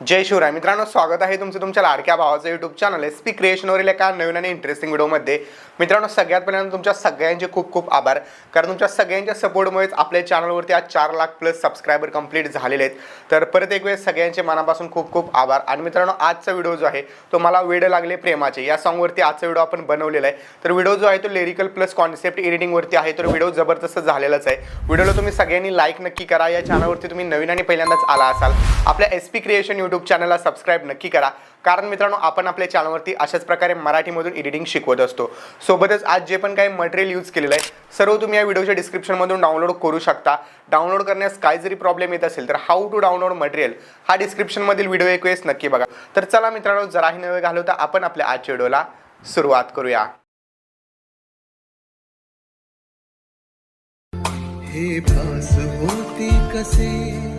जय शिवराय. मित्रांनो स्वागत आहे तुमचं तुमच्या लाडक्या भावाचं युट्यूब चॅनल एस पी क्रिएशनवरील एका नवीन आणि इंटरेस्टिंग व्हिडिओमध्ये मित्रांनो सगळ्यात पहिल्यांदा तुमच्या सगळ्यांचे खूप खूप आभार. कारण तुमच्या सगळ्यांच्या सपोर्टमुळेच आपल्या चॅनलवरती आज चार लाख प्लस सबस्क्रायबर कंप्लीट झालेले आहेत. तर परत एक वेळेस सगळ्यांचे मनापासून खूप खूप आभार. आणि मित्रांनो आजचा व्हिडिओ जो आहे तो मला वेड लागले प्रेमाचे. या सॉंगवरती आजचा व्हिडिओ आपण बनवलेला आहे. तर व्हिडिओ जो आहे तो लिरिकल प्लस कॉन्सेप्ट एडिटिंगवरती आहे. तर व्हिडिओ जबरदस्त झालेलाच आहे. व्हिडिओला तुम्ही सगळ्यांनी लाईक नक्की करा. या चॅनलवरती तुम्ही नवीन आणि पहिल्यांदाच आला असाल. आपल्या एस पी क्रिएशन यूट्यूब चॅनलला सबस्क्राईब नक्की करा. कारण मित्रांनो आपण आपल्या चॅनलवरती अशाच प्रकारे मराठीमधून एडिटिंग शिकवत असतो. सोबतच आज जे पण काही मटेरियल यूज केलेलं आहे सर्व तुम्ही या व्हिडिओच्या डिस्क्रिप्शनमधून डाउनलोड करू शकता. डाउनलोड करण्यास काय जरी प्रॉब्लेम येत असेल तर हाऊ टू डाउनलोड मटेरियल हा डिस्क्रिप्शनमधील व्हिडिओ एक वेळेस नक्की बघा. तर चला मित्रांनो जराही नवे घालवता आपण आपल्या आजच्या व्हिडिओला सुरुवात करूया. हे भास होती कसे?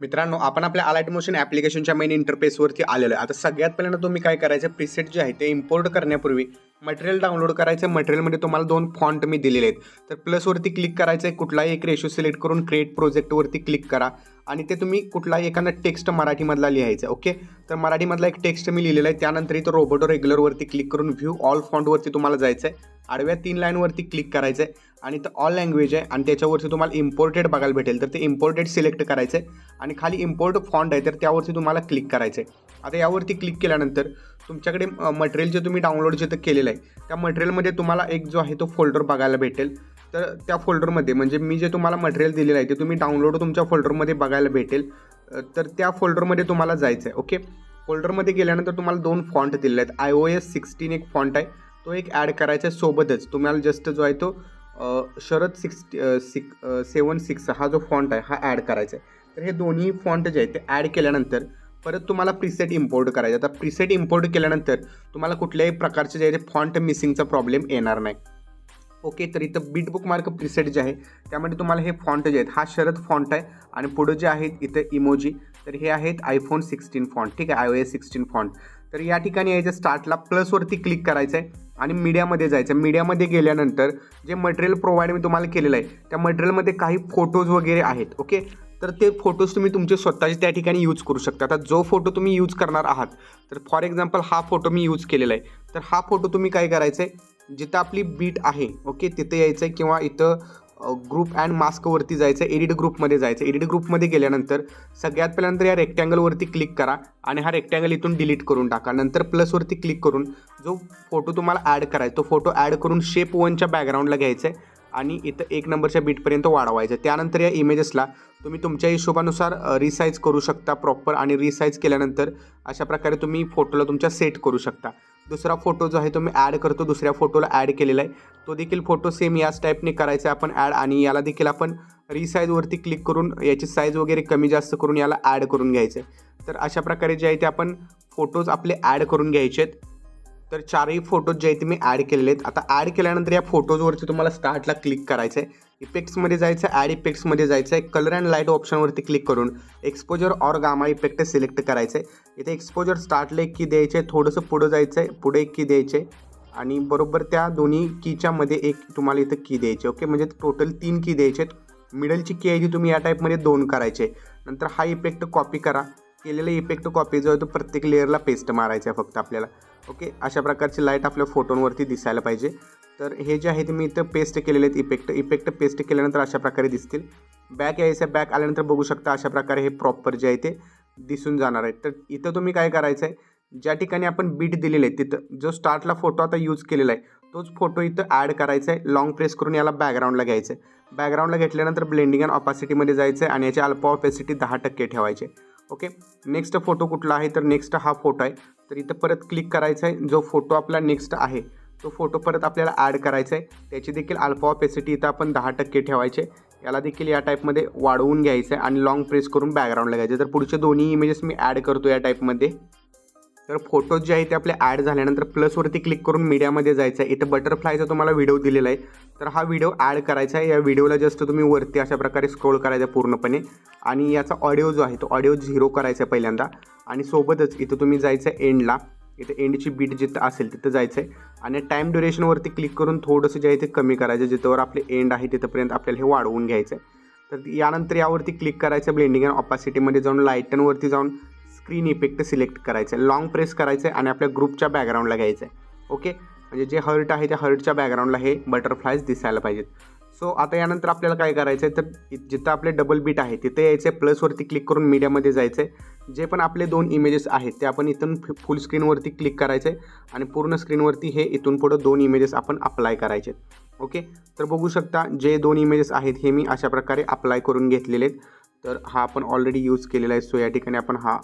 मित्रांनो आपण आपल्या अलाइट मोशन ॲप्लिकेशनच्या मेन इंटरफेसवरती आलेलो आहे. आता सगळ्यात पहिल्यांदा तुम्ही काय करायचं प्रिसेट जे आहे ते इम्पोर्ट करण्यापूर्वी मटेरियल डाउनलोड करायचं. मटेरियलमध्ये तुम्हाला दोन फॉन्ट मी दिलेले आहेत. तर प्लसवरती क्लिक करायचं आहे कुठलाही एक रेशो सिलेक्ट करून क्रिएट प्रोजेक्टवरती क्लिक करा. आणि ते तुम्ही कुठलाही एखादा टेक्स्ट मराठीमधला लिहायचं आहे ओके तर मराठीमधला एक टेक्स्ट मी लिहिलेला आहे. त्यानंतर इथं रोबोटो रेग्युलरवरती क्लिक करून व्ह्यू ऑल फॉन्टवरती तुम्हाला जायचं आहे आडव्या तीन लाईनवरती क्लिक करायचं आहे आणि तर ऑल लँग्वेज आहे आणि त्याच्यावरती तुम्हाला इम्पोर्टेड बघायला भेटेल. तर ते इम्पोर्टेड सिलेक्ट करायचं आहे आणि खाली इम्पोर्ट फॉन्ट आहे तर त्यावरती तुम्हाला क्लिक करायचं आहे आता यावरती क्लिक केल्यानंतर तुमच्याकडे मटेरियल जे तुम्ही डाउनलोड जे केलेलं आहे त्या मटेरियलमध्ये तुम्हाला एक जो आहे तो फोल्डर बघायला भेटेल. तर त्या फोल्डरमध्ये म्हणजे मी जे तुम्हाला मटेरियल दिलेलं आहे ते तुम्ही डाउनलोड तुमच्या फोल्डरमध्ये बघायला भेटेल. तर त्या फोल्डरमध्ये तुम्हाला जायचं आहे ओके फोल्डरमध्ये गेल्यानंतर तुम्हाला दोन फॉन्ट दिलेले आहेत. आय ओ एस सिक्स्टीन एक फॉन्ट आहे. तो एक ॲड करायचा आहे सोबतच. तुम्हाला जस्ट जो आहे तो शरद सिक्स सिक सेवन सिक्स हा जो फॉन्ट आहे हा ॲड करायचा आहे. तर हे दोन्ही फॉन्ट जे आहेत ते ॲड केल्यानंतर परत तुम्हाला प्रिसेट इम्पोर्ट करायचं आता प्रिसेट इम्पोर्ट केल्यानंतर तुम्हाला कुठल्याही प्रकारचे जे आहे ते फॉन्ट मिसिंगचा प्रॉब्लेम येणार नाही. ओके तर इथं बीट बुक मार्क प्रिसेट जे आहे त्यामध्ये तुम्हाला हे फॉन्ट जे आहेत हा शरद फॉन्ट आहे आणि पुढं जे आहेत इथं इमोजी तर हे आहेत आयफोन सिक्स्टीन फॉन्ट ठीक आहे? I O S sixteen font तर या ठिकाणी यायचं स्टार्टला प्लसवरती क्लिक करायचं आहे आणि मीडियामध्ये जायचं मीडियामध्ये गेल्यानंतर जे मटेरियल प्रोव्हाइड मी तुम्हाला केलेलं आहे त्या मटेरियलमध्ये काही फोटोज वगैरे आहेत ओके तर ते फोटोज तुम्ही तुमचे स्वतःचे त्या ठिकाणी यूज करू शकता. आता जो फोटो तुम्ही यूज करणार आहात तर फॉर एक्झाम्पल हा फोटो मी यूज केलेला आहे. तर हा फोटो तुम्ही काय करायचं आहे जिथं आपली बीट आहे ओके तिथे यायचं आहे किंवा इथं ग्रुप अँड मास्कवरती जायचं एडिट ग्रुपमध्ये जायचं. एडिट ग्रुपमध्ये गेल्यानंतर सगळ्यात पहिल्यांदा या रेक्टँगलवरती क्लिक करा आणि हा रेक्टँगल इथून डिलीट करून टाका. नंतर प्लसवरती क्लिक करून जो फोटो तुम्हाला ॲड करायचा तो फोटो ॲड करून शेप वनच्या बॅकग्राऊंडला घ्यायचा आहे आणि इथं एक नंबरच्या बीटपर्यंत वाढवायचं त्यानंतर या इमेजेसला तुम्ही तुमच्या हिशोबानुसार रिसाईज करू शकता प्रॉपर आणि रिसाईज केल्यानंतर अशा प्रकारे तुम्ही फोटोला तुमच्या सेट करू शकता. दुसरा फोटो जो आहे तो मी ॲड करतो. दुसऱ्या फोटोला ॲड केलेला आहे. तो देखील फोटो सेम याच टाईपने करायचा आहे आपण ॲड आणि याला देखील आपण रिसाईजवरती क्लिक करून याची साईज वगैरे कमी जास्त करून याला ॲड करून घ्यायचं आहे. तर अशा प्रकारे जे आहे ते आपण फोटोज आपले ॲड करून घ्यायचे आहेत. तर चारही फोटोज जे आहेत ते मी ॲड केलेले आहेत. आता ॲड केल्यानंतर या फोटोजवरती तुम्हाला स्टार्टला क्लिक करायचं आहे इफेक्ट्समध्ये जायचं आहे ॲड इफेक्ट्समध्ये जायचं आहे कलर अँड लाइट ऑप्शनवरती क्लिक करून exposure or gamma effect select करायचं आहे इथे एक्सपोजर स्टार्टला एक की द्यायचं आहे थोडंसं पुढं जायचं आहे पुढे एक की द्यायचे आहे आणि बरोबर त्या दोन्ही कीच्या मध्ये एक तुम्हाला इथं की द्यायची ओके म्हणजे टोटल तीन की द्यायचे आहेत. मिडलची की आहे ती तुम्ही या टाईपमध्ये दोन करायचे नंतर हा इफेक्ट कॉपी करा. केलेला इफेक्ट कॉपी जो आहे तो प्रत्येक लेअरला पेस्ट मारायचा आहे फक्त आपल्याला. ओके? अशा प्रकारची लाइट आपल्या फोटोंवरती दिसायला पाहिजे. तर हे जे आहे ते मी इथं पेस्ट केलेले आहेत इफेक्ट इफेक्ट पेस्ट केल्यानंतर अशा प्रकारे दिसतील. बॅक यायचं बॅक आल्यानंतर बघू शकता अशा प्रकारे हे प्रॉपर जे आहे ते दिसून जाणार आहे. तर इथं तुम्ही काय करायचं आहे ज्या ठिकाणी आपण बीट दिलेले आहे तिथं जो स्टार्टला फोटो आता यूज केलेला आहे तोच फोटो इथं ॲड करायचा आहे. लॉंग प्रेस करून याला बॅकग्राऊंडला घ्यायचं आहे. बॅकग्राऊंडला घेतल्यानंतर ब्लेंडिंग अँड ऑपॅसिटीमध्ये जायचं आहे आणि याची अल्पा ऑपॅसिटी दहा टक्के ठेवायचे. ओके? नेक्स्ट फोटो कुठला आहे? तर नेक्स्ट हा फोटो आहे. तर इथं परत क्लिक करायचं आहे जो फोटो आपला नेक्स्ट आहे तो फोटो परत आपल्याला ॲड करायचा आहे त्याची देखील अल्फा ऑपेसिटी इथं आपण दहा टक्के ठेवायचे. याला देखील या टाईपमध्ये वाढवून घ्यायचं आहे आणि लॉंग प्रेस करून बॅकग्राऊंडला घ्यायचं तर पुढचे दोन्ही इमेजेस मी ॲड करतो या टाईपमध्ये तर फोटोज जे आहे ते आपले ॲड झाल्यानंतर प्लसवरती क्लिक करून मीडियामध्ये जायचं आहे. इथं बटरफ्लायचा तुम्हाला व्हिडिओ दिलेला आहे. तर हा व्हिडिओ ॲड करायचा आहे. या व्हिडिओला जस्ट तुम्ही वरती अशा प्रकारे स्क्रोल करायचा पूर्णपणे. आणि याचा ऑडिओ जो आहे तो ऑडिओ झिरो करायचा आहे पहिल्यांदा. आणि सोबतच इथं तुम्ही जायचं आहे एंडला इथं एंडची बीट जिथं असेल तिथं जायचं आहे आणि टाईम ड्युरेशनवरती क्लिक करून थोडंसं जे आहे ते कमी करायचं जिथंवर आपले एंड आहे तिथंपर्यंत आपल्याला हे वाढवून घ्यायचं आहे तर यानंतर यावरती क्लिक करायचं ब्लेंडिंग अँड ऑपॅसिटीमध्ये जाऊन लाईटनवरती जाऊन स्क्रीन इफेक्ट सिलेक्ट करायचं आहे लॉंग प्रेस करायचं आहे आणि आपल्या ग्रुपच्या बॅकग्राऊंडला घ्यायचं आहे ओके म्हणजे जे हर्ट आहे त्या हर्टच्या बॅकग्राऊंडला हे बटरफ्लायज दिसायला पाहिजेत. सो आता यानंतर आपल्याला काय करायचं आहे तर जिथं आपले डबल बीट आहे तिथे यायचं आहे प्लसवरती क्लिक करून मीडियामध्ये जायचं आहे जे पण आपले दोन इमेजेस आहेत ते आपण इथून फुल स्क्रीनवरती क्लिक करायचे आणि पूर्ण स्क्रीनवरती हे इथून पुढं दोन इमेजेस आपण अप्लाय करायचे ओके तर बघू शकता जे दोन इमेजेस आहेत हे मी अशा प्रकारे अप्लाय करून घेतलेले आहेत. तर हा आपण ऑलरेडी यूज केलेला आहे. सो या ठिकाणी आपण हा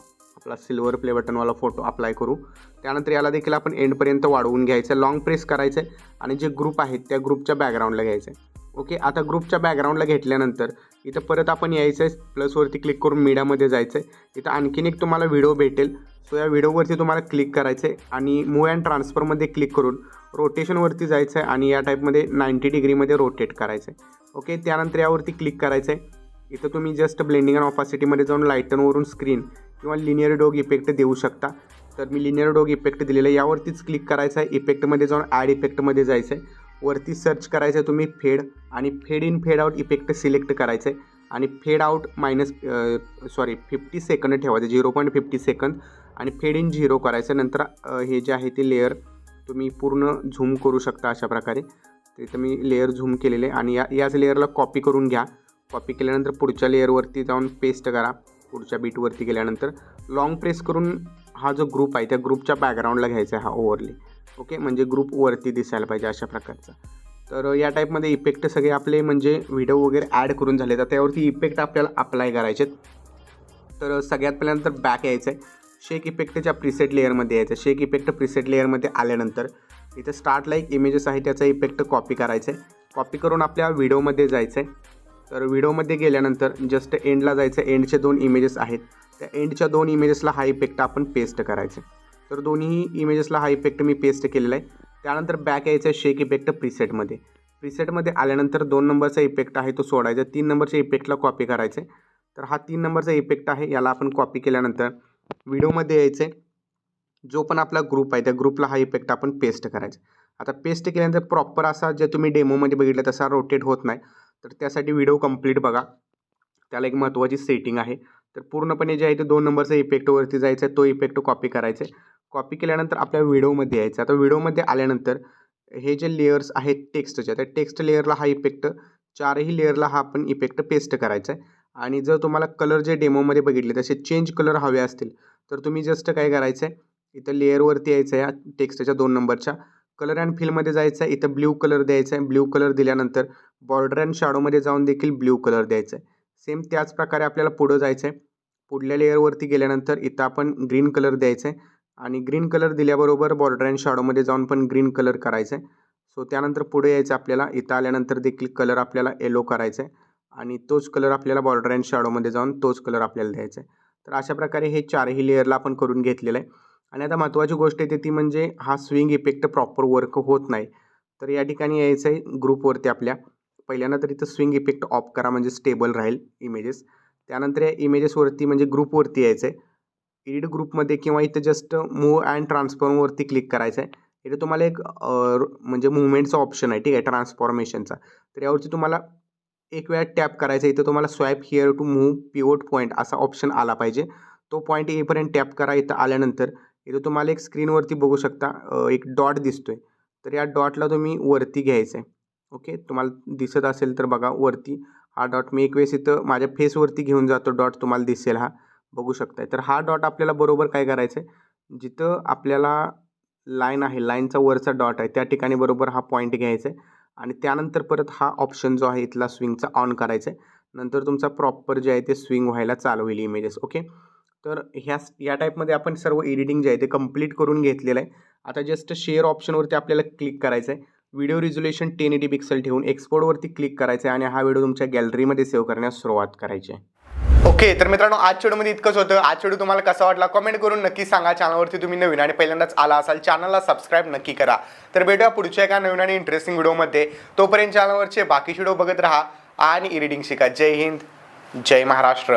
आपला सिल्वर प्ले बटनवाला फोटो अप्लाय करू. त्यानंतर याला देखील आपण एंडपर्यंत वाढवून घ्यायचं आहे. लॉंग प्रेस करायचं आहे. आणि जे ग्रुप आहेत त्या ग्रुपच्या बॅकग्राऊंडला घ्यायचं आहे. ओके आता ग्रुपच्या बॅकग्राऊंडला घेतल्यानंतर इथं परत आपण यायचं आहे. प्लसवरती क्लिक करून मीडियामध्ये जायचं आहे. इथं आणखीन एक तुम्हाला व्हिडिओ भेटेल. सो या व्हिडिओवरती तुम्हाला क्लिक करायचं आहे. आणि मूव अँड ट्रान्सफरमध्ये क्लिक करून रोटेशनवरती जायचं आहे. आणि या टाईपमध्ये नाईंटी डिग्रीमध्ये रोटेट करायचं आहे. ओके त्यानंतर यावरती क्लिक करायचं आहे. इथं तुम्ही जस्ट ब्लेंडिंग अँड ऑपॅसिटीमध्ये जाऊन लाईटनवरून स्क्रीन किंवा लिनियर डोग इफेक्ट देऊ शकता. तर मी लिनियर डोग इफेक्ट दिलेलं आहे. यावरतीच क्लिक करायचं आहे. इफेक्टमध्ये जाऊन ॲड इफेक्टमध्ये जायचं आहे. वरती सर्च करायचं आहे तुम्ही फेड आणि fade in fade out effect select करायचं आहे. आणि fade out minus sorry fifty second ठेवायचं. झिरो पॉईंट फिफ्टी सेकंद आणि फेड इन झिरो करायचं. नंतर हे जे आहे ते लेअर तुम्ही पूर्ण झूम करू शकता अशा प्रकारे. तर इथं मी लेअर झूम केलेले आहे. आणि या याच लेअरला कॉपी करून घ्या. कॉपी केल्यानंतर पुढच्या लेअरवरती जाऊन पेस्ट करा. पुढच्या बीटवरती गेल्यानंतर लॉंग प्रेस करून हा जो ग्रुप आहे त्या ग्रुपच्या बॅकग्राऊंडला घ्यायचा आहे हा ओव्हरली ओके म्हणजे ग्रुप वरती दिसायला पाहिजे अशा प्रकारचा. तर या टाईपमध्ये इफेक्ट सगळे आपले म्हणजे व्हिडिओ वगैरे ॲड करून झाले. तर त्यावरती इफेक्ट आपल्याला अप्लाय करायचे तर सगळ्यात पहिल्यानंतर बॅक यायचं आहे. शेक इफेक्टच्या प्रिसेट लेअरमध्ये यायचं शेक इफेक्ट प्रिसेट लेअरमध्ये आल्यानंतर इथे स्टार्टला एक इमेजेस आहे त्याचा इफेक्ट कॉपी करायचा आहे. कॉपी करून आपल्या व्हिडिओमध्ये जायचं आहे. तर व्हिडिओमध्ये गेल्यानंतर जस्ट एंडला जायचं. एंडचे दोन इमेजेस आहेत. त्या एंडच्या दोन इमेजेसला हा इफेक्ट आपण पेस्ट करायचे. तर दोन्ही इमेजेसला हा इफेक्ट मी पेस्ट केलेला आहे. त्यानंतर बॅक यायचं आहे शेक इफेक्ट प्रिसेटमध्ये प्रिसेटमध्ये आल्यानंतर दोन नंबरचा इफेक्ट आहे तो सोडायचा. तीन नंबरच्या इफेक्टला कॉपी करायचं आहे. तर हा तीन नंबरचा इफेक्ट आहे याला आपण कॉपी केल्यानंतर व्हिडिओमध्ये यायचं आहे. जो पण आपला ग्रुप आहे त्या ग्रुपला हा इफेक्ट आपण पेस्ट करायचा आता पेस्ट केल्यानंतर प्रॉपर असा जे तुम्ही डेमोमध्ये बघितलं तसा रोटेट होत नाही. तर त्यासाठी व्हिडिओ कंप्लीट बघा. त्याला एक महत्त्वाची सेटिंग आहे. तर पूर्णपणे जे आहे ते दोन नंबरचा इफेक्टवरती जायचं आहे तो इफेक्ट कॉपी करायचा आहे कॉपी केल्यानंतर आपल्या व्हिडिओमध्ये यायचं आता व्हिडिओमध्ये आल्यानंतर हे जे लेयर्स आहेत टेक्स्टच्या त्या टेक्स्ट लेअरला हा इफेक्ट चारही लेअरला हा आपण इफेक्ट पेस्ट करायचा आहे आणि जर तुम्हाला कलर जे डेमोमध्ये बघितले तसे चेंज कलर हवे असतील तर तुम्ही जस्ट काय करायचं आहे इथं लेअरवरती यायचं आहे या टेक्स्टच्या दोन नंबरच्या कलर अँड फिलमध्ये जायचं आहे. इथं ब्ल्यू कलर द्यायचा आहे. ब्ल्यू कलर दिल्यानंतर बॉर्डर अँड शॅडोमध्ये जाऊन देखील ब्ल्यू कलर द्यायचा आहे. सेम त्याच प्रकारे आपल्याला पुढं जायचं आहे. पुढल्या लेअरवरती गेल्यानंतर इथं आपण ग्रीन कलर द्यायचं आहे. आणि ग्रीन कलर दिल्याबरोबर बॉर्डर अँड शॅडोमध्ये जाऊन पण ग्रीन कलर करायचं आहे. सो त्यानंतर पुढे यायचं आपल्याला. इथं आल्यानंतर देखील कलर आपल्याला येलो करायचा आहे. आणि तोच कलर आपल्याला बॉर्डर अँड शॅडोमध्ये जाऊन तोच कलर आपल्याला द्यायचा आहे. तर अशा प्रकारे हे चारही लेअरला आपण करून घेतलेलं आहे. आणि आता महत्त्वाची गोष्ट येते ती म्हणजे हा स्विंग इफेक्ट प्रॉपर वर्क होत नाही. तर या ठिकाणी यायचं आहे ग्रुपवरती आपल्या. पहिल्यांदा तर इथं स्विंग इफेक्ट ऑफ करा म्हणजे स्टेबल राहील इमेजेस त्यानंतर या इमेजेसवरती म्हणजे ग्रुपवरती यायचं आहे एडिट ग्रुपमध्ये किंवा इथं जस्ट मूव अँड ट्रान्सफॉर्मवरती क्लिक करायचं आहे इथे तुम्हाला एक म्हणजे मुवमेंटचा ऑप्शन आहे ठीक आहे ट्रान्सफॉर्मेशनचा तर यावरती तुम्हाला एक वेळा टॅप करायचा इथं तुम्हाला swap here to move pivot point असा ऑप्शन आला पाहिजे. तो पॉईंट येईपर्यंत टॅप करा. इथं आल्यानंतर इथं तुम्हाला एक स्क्रीनवरती बघू शकता एक डॉट दिसतो आहे तर या डॉटला तुम्ही वरती घ्यायचं आहे ओके? तुम्हाला दिसत असेल तर बघा वरती. हा डॉट मी एक वेळेस इथं माझ्या फेसवरती घेऊन जातो डॉट तुम्हाला दिसेल हा. बघू शकताय. तर हा डॉट आपल्याला बरोबर काय करायचं आहे जिथं आपल्याला लाईन आहे लाईनचा वरचा डॉट आहे त्या ठिकाणी बरोबर हा पॉईंट घ्यायचा आहे आणि त्यानंतर परत हा ऑप्शन जो आहे इथला स्विंगचा ऑन करायचा आहे नंतर तुमचा प्रॉपर जे आहे ते स्विंग व्हायला चालू होईल इमेजेस. ओके? तर ह्या या टाईपमध्ये आपण सर्व एडिटिंग जे आहे ते कंप्लीट करून घेतलेलं आहे. आता जस्ट शेअर ऑप्शनवरती आपल्याला क्लिक करायचं आहे. Video resolution ten eighty pixel ठेवून एक्सपोर्टवरती क्लिक करायचं आहे आणि हा व्हिडिओ तुमच्या गॅलरीमध्ये सेव्ह करण्यास सुरुवात करायची आहे. ओके तर मित्रांनो आज व्हिडिओमध्ये इतकंच होतं. आज व्हिडिओ तुम्हाला कसा वाटला कमेंट करून नक्की सांगा. चॅनलवरती तुम्ही नवीन आणि पहिल्यांदाच आला असाल चॅनलला सबस्क्राईब नक्की करा. तर भेटूया पुढच्या एका नवीन आणि इंटरेस्टिंग व्हिडिओमध्ये तोपर्यंत चॅनलवरचे बाकी व्हिडिओ बघत राहा आणि ई शिका. जय हिंद जय महाराष्ट्र.